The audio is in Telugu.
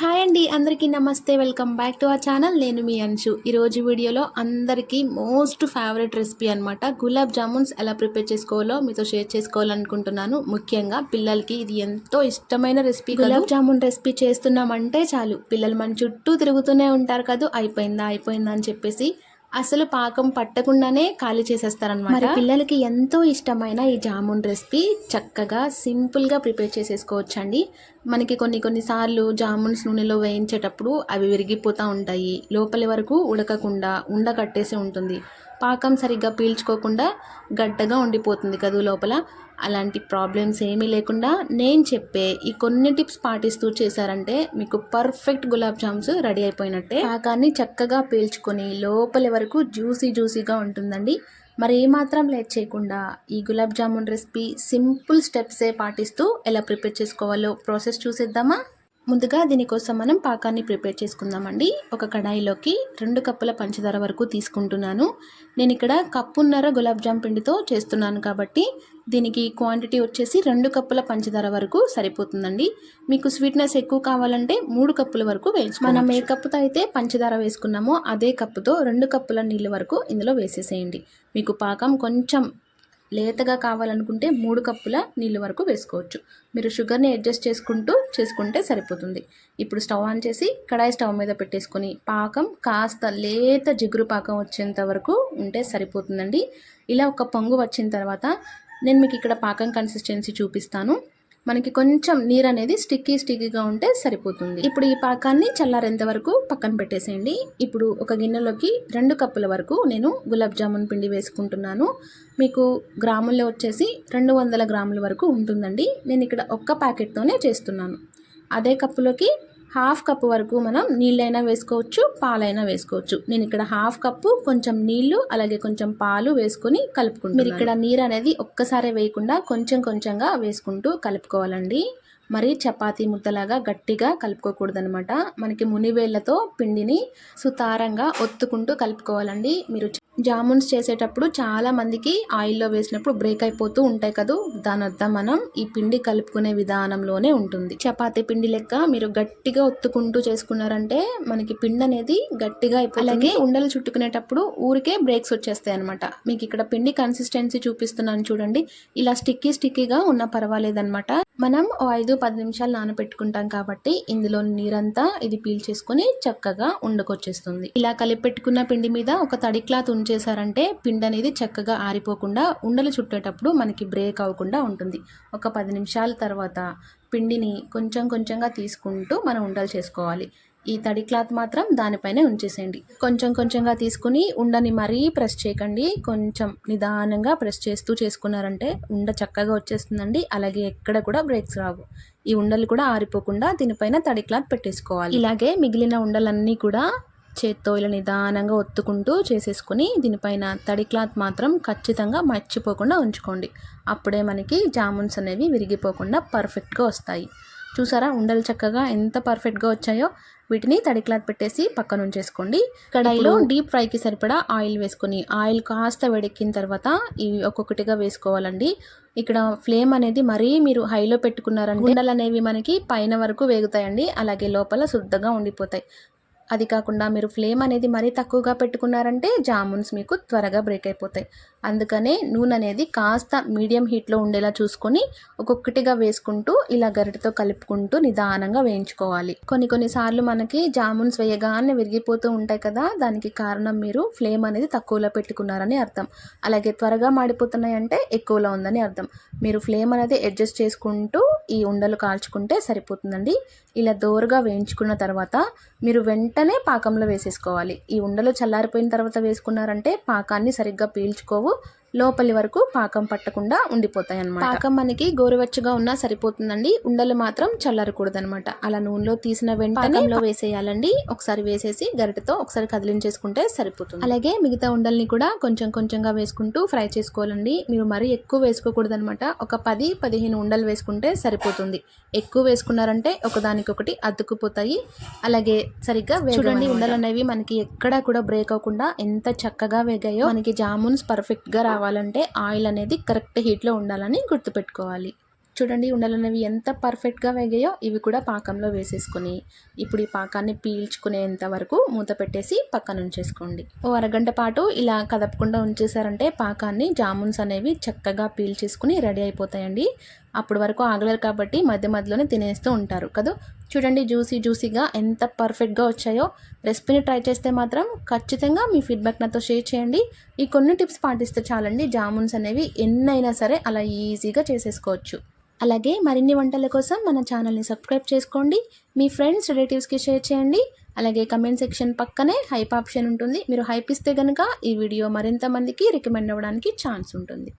హాయ్ అండి అందరికీ నమస్తే. వెల్కమ్ బ్యాక్ టు ఆ ఛానల్. నేను మీ అంశు. ఈరోజు వీడియోలో అందరికీ మోస్ట్ ఫేవరెట్ రెసిపీ అనమాట గులాబ్ జామున్స్ ఎలా ప్రిపేర్ చేసుకోవాలో మీతో షేర్ చేసుకోవాలనుకుంటున్నాను. ముఖ్యంగా పిల్లలకి ఇది ఎంతో ఇష్టమైన రెసిపీ గులాబ్ జామున్ రెసిపీ చేస్తున్నామంటే చాలు. పిల్లలు మన చుట్టూ తిరుగుతూనే ఉంటారు కదా. అయిపోయిందా అయిపోయిందా అని చెప్పేసి అసలు పాకం పట్టకుండానే ఖాళీ చేసేస్తారనమాట మరి పిల్లలకి ఎంతో ఇష్టమైన ఈ జామున్ రెసిపీ చక్కగా సింపుల్గా ప్రిపేర్ చేసేసుకోవచ్చండి. మనకి కొన్ని కొన్నిసార్లు జామున్స్ నూనెలో వేయించేటప్పుడు అవి విరిగిపోతూ ఉంటాయి. లోపలి వరకు ఉడకకుండా ఉండకట్టేసి ఉంటుంది. పాకం సరిగ్గా పీల్చుకోకుండా గడ్డగా ఉండిపోతుంది కదూ లోపల. అలాంటి ప్రాబ్లమ్స్ ఏమీ లేకుండా నేను చెప్పే ఈ కొన్ని టిప్స్ పాటిస్తూ చేశారంటే మీకు పర్ఫెక్ట్ గులాబ్ జామ్స్ రెడీ అయిపోయినట్టే. పాకాన్ని చక్కగా పీల్చుకొని లోపలి వరకు జ్యూసీ జ్యూసీగా ఉంటుందండి. మరి ఏమాత్రం లేట్ చేయకుండా ఈ గులాబ్ జామున్ రెసిపీ సింపుల్ స్టెప్సే పాటిస్తూ ఎలా ప్రిపేర్ చేసుకోవాలో ప్రాసెస్ చూసేద్దామా? ముందుగా దీనికోసం మనం పాకాన్ని ప్రిపేర్ చేసుకుందామండి. ఒక కడాయిలోకి రెండు కప్పుల పంచదార వరకు తీసుకుంటున్నాను. నేను ఇక్కడ కప్పున్నర గులాబ్ జామ్ పిండితో చేస్తున్నాను కాబట్టి దీనికి క్వాంటిటీ వచ్చేసి రెండు కప్పుల పంచదార వరకు సరిపోతుందండి. మీకు స్వీట్నెస్ ఎక్కువ కావాలంటే మూడు కప్పుల వరకు వేయించు మనం ఏ కప్పుతో అయితే పంచదార వేసుకున్నామో అదే కప్పుతో రెండు కప్పుల నీళ్ళ వరకు ఇందులో వేసేసేయండి. మీకు పాకం కొంచెం లేతగా కావాలనుకుంటే మూడు కప్పుల నీళ్ళు వరకు వేసుకోవచ్చు. మీరు షుగర్ని అడ్జస్ట్ చేసుకుంటూ చేసుకుంటే సరిపోతుంది. ఇప్పుడు స్టవ్ ఆన్ చేసి కడాయి స్టవ్ మీద పెట్టేసుకొని పాకం కాస్త లేత జిగురు పాకం వచ్చేంత వరకు ఉంటే సరిపోతుందండి. ఇలా ఒక పొంగు వచ్చిన తర్వాత నేను మీకు ఇక్కడ పాకం కన్సిస్టెన్సీ చూపిస్తాను. మనకి కొంచెం నీరు అనేది స్టిక్కీ స్టిక్కీగా ఉంటే సరిపోతుంది. ఇప్పుడు ఈ పాకాన్ని చల్లారేంత వరకు పక్కన పెట్టేసేయండి. ఇప్పుడు ఒక గిన్నెలోకి రెండు కప్పుల వరకు నేను గులాబ్ జామున్ పిండి వేసుకుంటున్నాను. మీకు గ్రాముల్లో వచ్చేసి రెండు వందల గ్రాముల వరకు ఉంటుందండి. నేను ఇక్కడ ఒక్క ప్యాకెట్తోనే చేస్తున్నాను. అదే కప్పులోకి హాఫ్ కప్ వరకు మనం నీళ్ళైనా వేసుకోవచ్చు పాలైనా వేసుకోవచ్చు. నేను ఇక్కడ హాఫ్ కప్పు కొంచెం నీళ్ళు అలాగే కొంచెం పాలు వేసుకొని కలుపుకుంటాను మీరు ఇక్కడ నీరు అనేది ఒక్కసారి వేయకుండా కొంచెం కొంచెంగా వేసుకుంటూ కలుపుకోవాలండి. మరి చపాతి ముద్దలాగా గట్టిగా కలుపుకోకూడదనమాట మనకి మునివేళ్ళతో పిండిని సుతారంగా ఒత్తుకుంటూ కలుపుకోవాలండి. మీరు జామున్స్ చేసేటప్పుడు చాలా మందికి ఆయిల్లో వేసినప్పుడు బ్రేక్ అయిపోతూ ఉంటాయి కదా? దాని అర్థం మనం ఈ పిండి కలుపుకునే విధానంలోనే ఉంటుంది. చపాతీ పిండి లెక్క మీరు గట్టిగా ఒత్తుకుంటూ చేసుకున్నారంటే మనకి పిండి అనేది గట్టిగా అయిపోయి అలాగే ఉండలు చుట్టుకునేటప్పుడు ఊరికే బ్రేక్స్ వచ్చేస్తాయి అనమాట మీకు ఇక్కడ పిండి కన్సిస్టెన్సీ చూపిస్తున్నాను చూడండి. ఇలా స్టిక్కీ స్టిక్కీగా ఉన్న పర్వాలేదనమాట మనం ఓ ఐదు పది నిమిషాలు నానబెట్టుకుంటాం కాబట్టి ఇందులో నీరంతా ఇది పీల్ చేసుకుని చక్కగా ఉండకొచ్చేస్తుంది. ఇలా కలిపి పెట్టుకున్న పిండి మీద ఒక తడి క్లాత్ చేశారంటే పిండి అనేది చక్కగా ఆరిపోకుండా ఉండలు చుట్టేటప్పుడు మనకి బ్రేక్ అవ్వకుండా ఉంటుంది. ఒక పది నిమిషాల తర్వాత పిండిని కొంచెం కొంచెంగా తీసుకుంటూ మనం ఉండలు చేసుకోవాలి. ఈ తడి క్లాత్ మాత్రం దానిపైనే ఉంచేసేయండి. కొంచెం కొంచెంగా తీసుకుని ఉండని మరీ ప్రెస్ చేయకండి. కొంచెం నిదానంగా ప్రెస్ చేస్తూ చేసుకున్నారంటే ఉండ చక్కగా వచ్చేస్తుందండి. అలాగే ఎక్కడ కూడా బ్రేక్స్ రావు. ఈ ఉండలు కూడా ఆరిపోకుండా దీనిపైన తడి క్లాత్ పెట్టేసుకోవాలి. ఇలాగే మిగిలిన ఉండలన్నీ కూడా చేత్తో ఇలా నిదానంగా ఒత్తుకుంటూ చేసేసుకుని దీనిపైన తడి క్లాత్ మాత్రం ఖచ్చితంగా మర్చిపోకుండా ఉంచుకోండి. అప్పుడే మనకి జామున్స్ అనేవి విరిగిపోకుండా పర్ఫెక్ట్గా వస్తాయి. చూసారా? ఉండలు చక్కగా ఎంత పర్ఫెక్ట్గా వచ్చాయో? వీటిని తడి క్లాత్ పెట్టేసి పక్కన ఉంచేసుకోండి కడాయిలో డీప్ ఫ్రైకి సరిపడా ఆయిల్ వేసుకొని ఆయిల్ కాస్త వేడెక్కిన తర్వాత ఇవి ఒక్కొక్కటిగా వేసుకోవాలండి. ఇక్కడ ఫ్లేమ్ అనేది మరీ మీరు హైలో పెట్టుకున్నారంటే ఉండలు అనేవి మనకి పైన వరకు వేగుతాయండి. అలాగే లోపల శుద్ధంగా ఉండిపోతాయి. అది కాకుండా మీరు ఫ్లేమ్ అనేది మరీ తక్కువగా పెట్టుకున్నారంటే జామున్స్ మీకు త్వరగా బ్రేక్ అయిపోతాయి. అందుకనే నూనె అనేది కాస్త మీడియం హీట్లో ఉండేలా చూసుకొని ఒక్కొక్కటిగా వేసుకుంటూ ఇలా గరిటతో కలుపుకుంటూ నిదానంగా వేయించుకోవాలి. కొన్ని కొన్నిసార్లు మనకి జామున్స్ వేయగానే విరిగిపోతూ ఉంటాయి కదా దానికి కారణం మీరు ఫ్లేమ్ అనేది తక్కువలో పెట్టుకున్నారని అర్థం. అలాగే త్వరగా మాడిపోతున్నాయంటే ఎక్కువలో ఉందని అర్థం. మీరు ఫ్లేమ్ అనేది అడ్జస్ట్ చేసుకుంటూ ఈ ఉండలు కాల్చుకుంటే సరిపోతుందండి. ఇలా దోరగా వేయించుకున్న తర్వాత మీరు వెంటనే పాకంలో వేసేసుకోవాలి. ఈ ఉండలు చల్లారిపోయిన తర్వాత వేసుకున్నారంటే పాకాన్ని సరిగ్గా పీల్చుకోవు. ನಾವು లోపలి వరకు పాకం పట్టకుండా ఉండిపోతాయి అన్నమాట పాకం మనకి గోరువెచ్చగా ఉన్నా సరిపోతుందండి. ఉండలు మాత్రం చల్లారకూడదు అనమాట అలా నూనెలో తీసిన వెంటనే వేసేయాలండి. ఒకసారి వేసేసి గరిటతో ఒకసారి కదిలించేసుకుంటే సరిపోతుంది. అలాగే మిగతా ఉండల్ని కూడా కొంచెం కొంచెంగా వేసుకుంటూ ఫ్రై చేసుకోవాలండి. మీరు మరీ ఎక్కువ వేసుకోకూడదు అనమాట ఒక పది పదిహేను ఉండలు వేసుకుంటే సరిపోతుంది. ఎక్కువ వేసుకున్నారంటే ఒకదానికొకటి అతుక్కుపోతాయి. అలాగే సరిగ్గా చూడండి ఉండలు అనేవి మనకి ఎక్కడా కూడా బ్రేక్ అవ్వకుండా ఎంత చక్కగా వేగాయో మనకి జామున్స్ పర్ఫెక్ట్గా రావాలంటే ఆయిల్ అనేది కరెక్ట్ హీట్లో ఉండాలని గుర్తుపెట్టుకోవాలి. చూడండి ఉండలు అనేవి ఎంత పర్ఫెక్ట్గా వేగాయో ఇవి కూడా పాకంలో వేసేసుకుని ఇప్పుడు ఈ పాకాన్ని పీల్చుకునేంత వరకు మూత పెట్టేసి పక్కన ఉంచేసుకోండి. ఓ అరగంట పాటు ఇలా కదపకుండా ఉంచేసారంటే పాకాన్ని జామున్స్ అనేవి చక్కగా పీల్చేసుకుని రెడీ అయిపోతాయండి. అప్పటి వరకు ఆగలేరు కాబట్టి మధ్య మధ్యలోనే తినేస్తూ ఉంటారు కదా. చూడండి జ్యూసీ జ్యూసీగా ఎంత పర్ఫెక్ట్గా వచ్చాయో. రెసిపీని ట్రై చేస్తే మాత్రం ఖచ్చితంగా మీ ఫీడ్బ్యాక్ నాతో షేర్ చేయండి. ఈ కొన్ని టిప్స్ పాటిస్తే చాలండి జామున్స్ అనేవి ఎన్నైనా సరే అలా ఈజీగా చేసేసుకోవచ్చు. అలాగే మరిన్ని వంటల కోసం మన ఛానల్ని సబ్స్క్రైబ్ చేసుకోండి. మీ ఫ్రెండ్స్ రిలేటివ్స్కి షేర్ చేయండి. అలాగే కమెంట్ సెక్షన్ పక్కనే హైప్ ఆప్షన్ ఉంటుంది. మీరు హైప్ ఇస్తే కనుక ఈ వీడియో మరింత మందికి రికమెండ్ అవ్వడానికి ఛాన్స్ ఉంటుంది.